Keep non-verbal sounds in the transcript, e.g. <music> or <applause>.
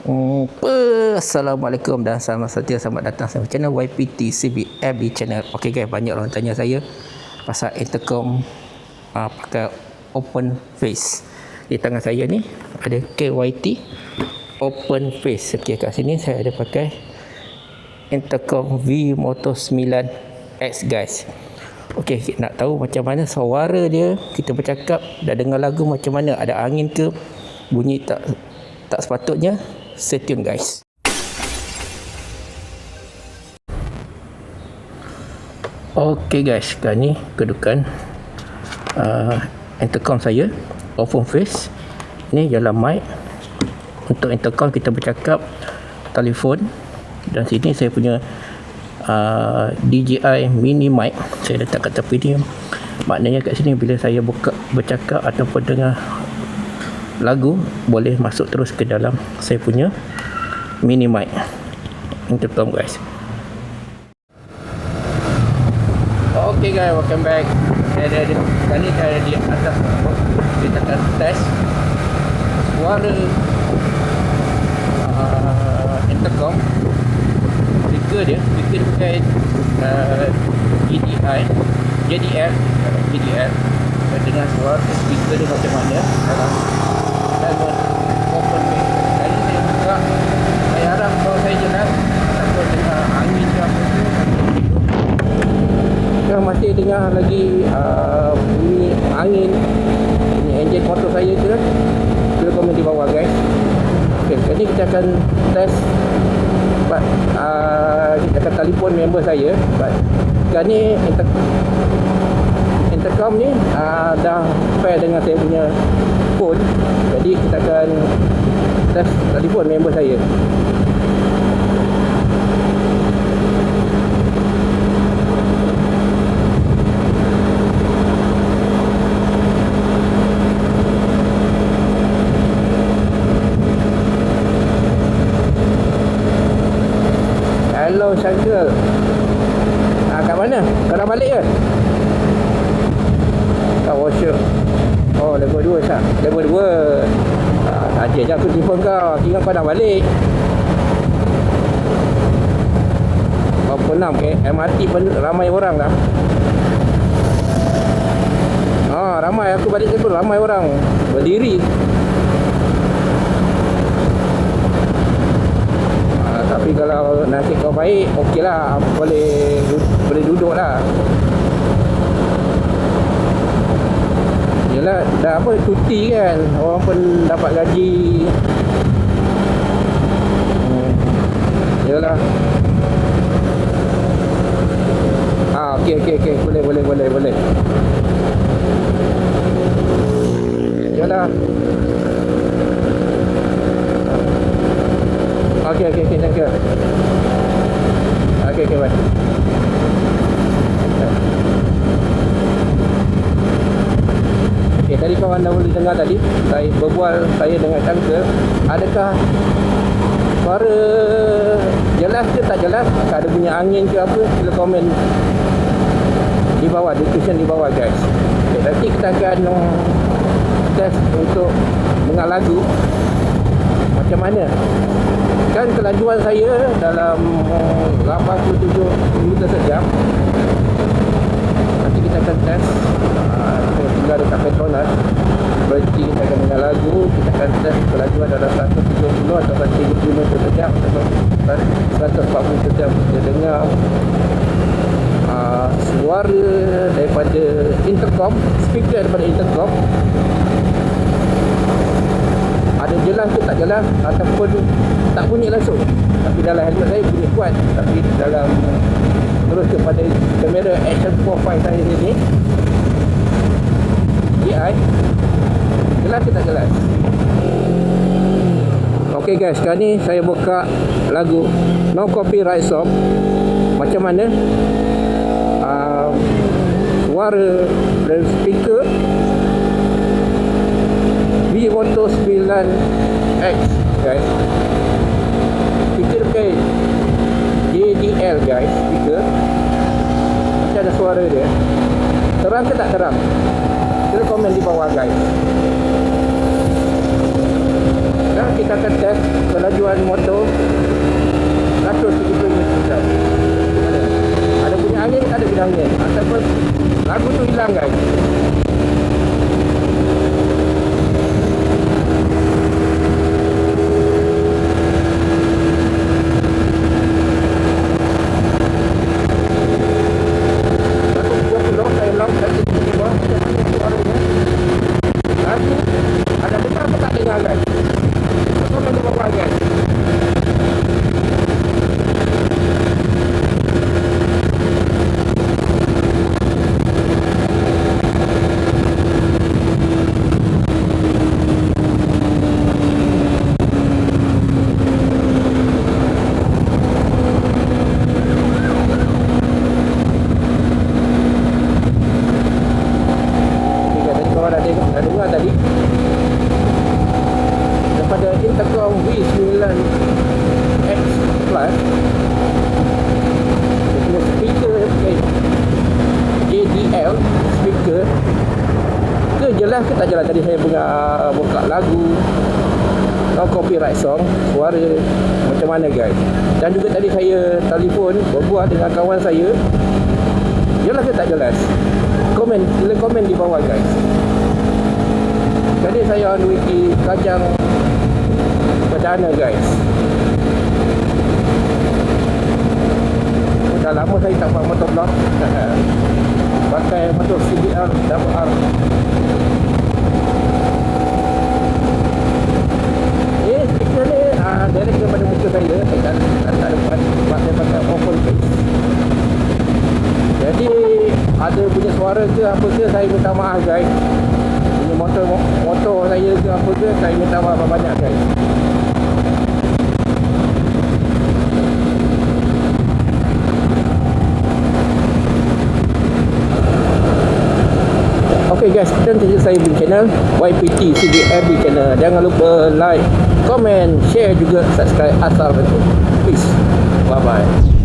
Hmm, Assalamualaikum dan selamat setia selamat datang sama channel YPT CBFB channel. Okey guys, banyak orang tanya saya pasal intercom uh, pakai open face. Di tangan saya ni ada KYT open face. Okey kat sini saya ada pakai intercom V Moto 9X guys. Okey, nak tahu macam mana suara dia, kita bercakap dah dengar lagu macam mana, ada angin ke, bunyi tak tak sepatutnya, stay tune guys. Okey guys, sekarang ni kedudukan uh, intercom saya open face. Ni jalan mic. Untuk intercom kita bercakap telefon dan sini saya punya uh, DJI mini mic saya letak kat tepi ni maknanya kat sini bila saya buka bercakap ataupun dengar lagu boleh masuk terus ke dalam saya punya mini mic intercom guys. Okay guys, welcome back. Saya ada di sekarang ni saya ada di atas kita akan test. Suara uh, intercom. Speaker dia speaker dia pakai uh, GDI JDL JDL saya dengar suara speaker dia macam mana? Dalam open mic tadi saya buka saya harap kalau saya jelas takut dengar angin ke apa tu. Kita masih dengar lagi uh, bunyi angin. Bunyi enjin motor saya tu. Kan Sila komen di bawah guys. Ok ni kita akan test. But, uh, kita akan telefon member saya. But sekarang ni inter intercom ni uh, dah pair dengan saya punya phone. Jadi kita akan test telefon member saya Hello Syangkil ah, Kat mana? Kau dah balik ke? Kat workshop Oh level 2 tak? Level 2 ah, Saja je aku telefon kau Kira kau dah balik Berapa enam ke? MRT pun ramai orang dah Ah, ramai aku balik tu ramai orang berdiri tapi kalau nasib kau baik okey lah boleh boleh duduk lah. Yelah dah apa cuti kan? Orang pun dapat gaji hmm. Yelah Ah okey okey okey boleh boleh boleh boleh Yalah Okey okey okey thank you. Okey okey bye. Okey tadi kawan dah boleh dengar tadi saya berbual saya dengan Changkel adakah suara jelas ke tak jelas? Tak ada bunyi angin ke apa? Sila komen di bawah description di bawah guys. Okay, nanti kita akan uh, test untuk dengar lagu. Macam mana? Kan kelajuan saya dalam uh, 87 km sejam nanti kita akan test tinggal dekat Petronas berarti kita akan dengar lagu kita akan test kelajuan dalam 170 atau 130 km sejam atau 140 sejam kita dengar. Uh, suara daripada intercom speaker daripada intercom. Ada jelas ke tak jelas ataupun tak bunyi langsung. Tapi dalam helmet saya bunyi kuat tapi dalam terus kepada kamera action 4.5 saya ni DI jelas ke tak jelas ok guys. Sekarang ni saya buka lagu no copyright song. Macam mana? Uh, suara dan speaker. Moto 9X guys. Speaker pakai JDL guys speaker. Macam ada suara dia. Terang ke tak terang sila komen di bawah guys Sekarang kita akan test kelajuan motor 170 km per jam. Ada. Ada bunyi angin, ada bunyi angin. Ataupun lagu tu hilang guys. Satu buah pulau saya ulang dan tiga buah macam mana suaranya. Lagu ada dengar apa tak dengar guys? Tolong di bawah guys. Okey, tadi korang dah tengok, dah dengar tadi daripada intercom V9 X Plus. Speaker eh, JDL speaker. Ke jelas ke tak jelas tadi saya punya buka lagu. No copyright song suara. Macam mana guys? Dan juga tadi saya telefon berbual dengan kawan saya. Jelas ke tak jelas komen sila komen di bawah guys. Jadi saya on wiki kajang perdana guys. Dah lama saya tak buat motor vlog <laughs> pakai motor CBR double R. Eh speaker ni ah, direct daripada muka saya. Saya tak, tak, tak dapat sebab saya pakai open face. Jadi ada punya suara ke apa ke saya minta maaf guys. Punya motor motor saya ke apa ke saya minta maaf banyak guys. Okay guys, dan saja saya di channel YPT CBFB channel. Jangan lupa like, comment, share juga subscribe asal betul. Peace. Bye bye.